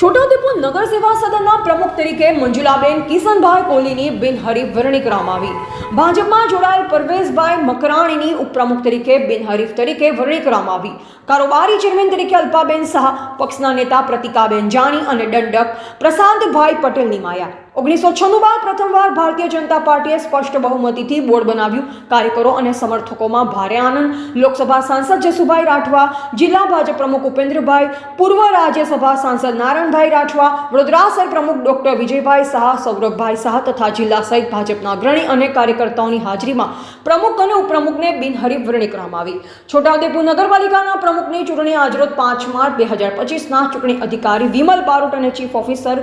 છોટાઉદેપુર નગર સેવા સદનના પ્રમુખ તરીકે મંજુલાબેન કિશનભાઈ કોહલીની બિનહરીફ વરણી કરવામાં આવી. ભાજપમાં જોડાયેલ પરવેશભાઈ મકરાણીની ઉપપ્રમુખ તરીકે બિનહરીફ તરીકે વરણી કરવામાં આવી. કારોબારી ચેરમેન તરીકે અલ્પાબેન શાહ, પક્ષના નેતા પ્રતિકાબેન જાણી અને દંડક પ્રશાંતભાઈ પટેલ નિમાયા ઓગણીસો છન્નું બાદ પ્રથમવાર ભારતીય જનતા પાર્ટીએ સ્પષ્ટ બહુમતીથી બોર્ડ બનાવ્યું. કાર્યકરો અને સમર્થકોમાં ભારે આનંદ. લોકસભા સાંસદ જસુભાઈ રાઠવા, જિલ્લા ભાજપ પ્રમુખ ઉપેન્દ્રભાઈ, પૂર્વ રાજ્યસભા સાંસદ નારાયણભાઈ રાઠવા, વડોદરા શહેર પ્રમુખ ડોક્ટર વિજયભાઈ શાહ, સૌરભભાઈ શાહ તથા જિલ્લા સહિત ભાજપના અગ્રણી અને કાર્યકર્તાઓની હાજરીમાં પ્રમુખ અને ઉપપ્રમુખને બિનહરીફ વરણી કરવામાં આવી. છોટાઉદેપુર નગરપાલિકાના પ્રમુખની ચૂંટણી આજરોજ પાંચ માર્ચ બે હજાર પચીસના ચૂંટણી અધિકારી વિમલ બારોટ અને ચીફ ઓફિસર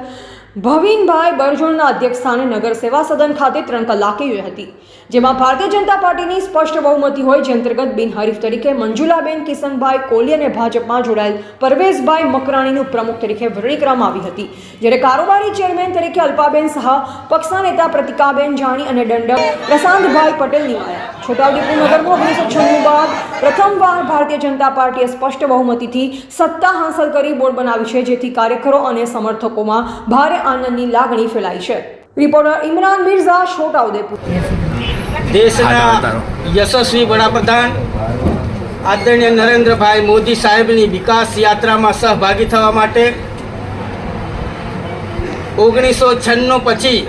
ભવિનભાઈ બરજોણના અધ્યક્ષસ્થાને નગર સેવા સદન ખાતે ત્રણ કલાકે યોજાઈ હતી, જેમાં ભારતીય જનતા પાર્ટીની સ્પષ્ટ બહુમતી હોય જે અંતર્ગત બિનહરીફ તરીકે મંજુલાબેન કિશનભાઈ કોહલી અને ભાજપમાં જોડાયેલ પરવેશભાઈ મકરાણીનું પ્રમુખ તરીકે વરણી કરવામાં આવી હતી. જ્યારે કારોબારી ચેરમેન તરીકે અલ્પાબેન શાહ, પક્ષના નેતા પ્રતિકાબેન જાણી અને દંડક પ્રશાંતભાઈ પટેલ નિમાયા. છોટાઉદેપુર નગરમાં ઓગણીસો છન્નું બાદ પ્રથમવાર ભારતીય જનતા પાર્ટીએ સ્પષ્ટ બહુમતીથી સત્તા હાંસલ કરી બોર્ડ બનાવી છે જેથી કાર્યકરો અને સમર્થકોમાં ભારે આનંદની લાગણી ફેલાઈ છે. રિપોર્ટર ઇમરાન મિર્ઝા છોટાઉદેપુર દેશના યશસ્વી વડાપ્રધાન આદરણીય નરેન્દ્રભાઈ મોદી સાહેબની વિકાસ યાત્રામાં સહભાગી થવા માટે ઓગણીસો છન્નું પછી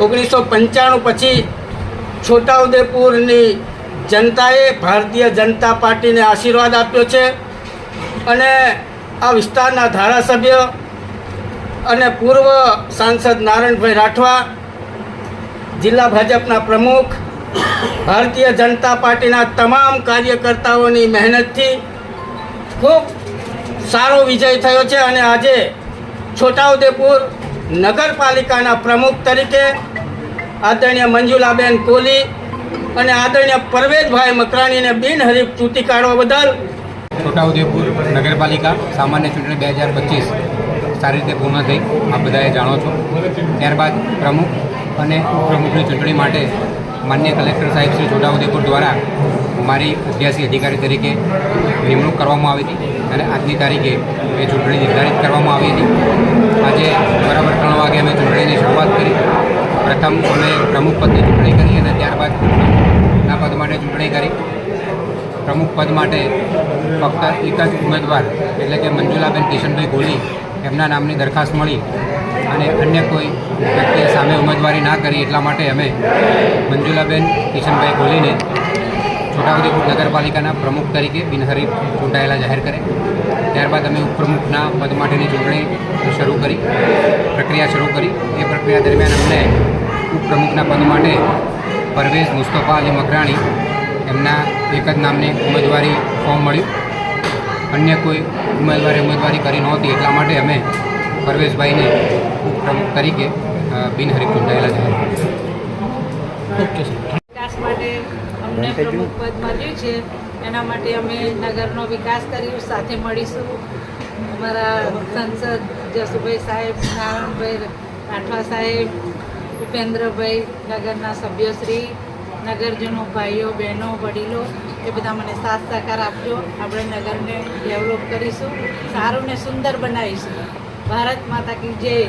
ઓગણીસો પંચાણું પછી છોટાઉદેપુરની જનતાએ ભારતીય જનતા પાર્ટીને આશીર્વાદ આપ્યો છે અને આ વિસ્તારના ધારાસભ્ય અને પૂર્વ સાંસદ નારાયણભાઈ રાઠવા, જિલ્લા ભાજપના પ્રમુખ, ભારતીય જનતા પાર્ટીના તમામ કાર્યકર્તાઓની મહેનતથી ખૂબ સારો વિજય થયો છે અને આજે છોટાઉદેપુર નગરપાલિકાના પ્રમુખ તરીકે આદરણીય મંજુલાબેન કોહલી અને આદરણીય પરવેશભાઈ મકરાણીને બિનહરીફ ચૂંટી કાઢવા બદલ છોટાઉદેપુર નગરપાલિકા સામાન્ય ચૂંટણી બે હજાર પચીસ સારી રીતે પૂર્ણ થઈ. આપ બધાએ જાણો છો. ત્યારબાદ પ્રમુખ અને ઉપપ્રમુખની ચૂંટણી માટે માન્ય કલેક્ટર સાહેબ શ્રી છોટાઉદેપુર દ્વારા મારી અભ્યાસી અધિકારી તરીકે નિમણૂક કરવામાં આવી હતી અને આજની તારીખે એ ચૂંટણી નિર્ધારિત કરવામાં આવી હતી. આજે બરાબર ત્રણ વાગે અમે ચૂંટણીની શરૂઆત કરી. પ્રથમ અમે પ્રમુખ પદની ચૂંટણી કરી અને ત્યારબાદ ના પદ માટે ચૂંટણી કરી પ્રમુખ પદ માટે ફક્ત એક જ ઉમેદવાર, એટલે કે મંજુલાબેન કિશનભાઈ કોહલી એમના નામની દરખાસ્ત મળી અને અન્ય કોઈ વ્યક્તિએ સામે ઉમેદવારી ના કરી એટલા માટે અમે મંજુલાબેન કિશનભાઈ કોહલીને છોટાઉદેપુર નગરપાલિકાના પ્રમુખ તરીકે બિનહરીફ ચૂંટાયેલા જાહેર કરે. ત્યારબાદ અમે ઉપપ્રમુખના પદ માટેની ચૂંટણી શરૂ કરી, પ્રક્રિયા શરૂ કરી. એ પ્રક્રિયા દરમિયાન અમને ઉપપ્રમુખના પદ માટે પરવેઝ મુસ્તફા અલી મકરાણી એમના એક જ નામની ઉમેદવારી ફોર્મ મળ્યું. અન્ય કોઈ ઉમેદવારે ઉમેદવારી કરી નહોતી એટલા માટે અમે પરવેશભાઈને ઉપપ્રમુખ તરીકે બિનહરીફ ચૂંટાયેલા વિકાસ માટે અમને પ્રમુખ પદ મળ્યું છે. એના માટે અમે નગરનો વિકાસ કર્યો સાથે મળીશું. અમારા સંસદ જસુભાઈ સાહેબ નારાયણભાઈ રાઠવા સાહેબ ઉપેન્દ્રભાઈ નગરના સભ્યશ્રી નગરજનો, ભાઈઓ, બહેનો, વડીલો, એ બધા મને સાથ સહકાર આપજો. આપણે નગરને ડેવલપ કરીશું, સારું ને સુંદર બનાવીશું. ભારત માતા કી જય.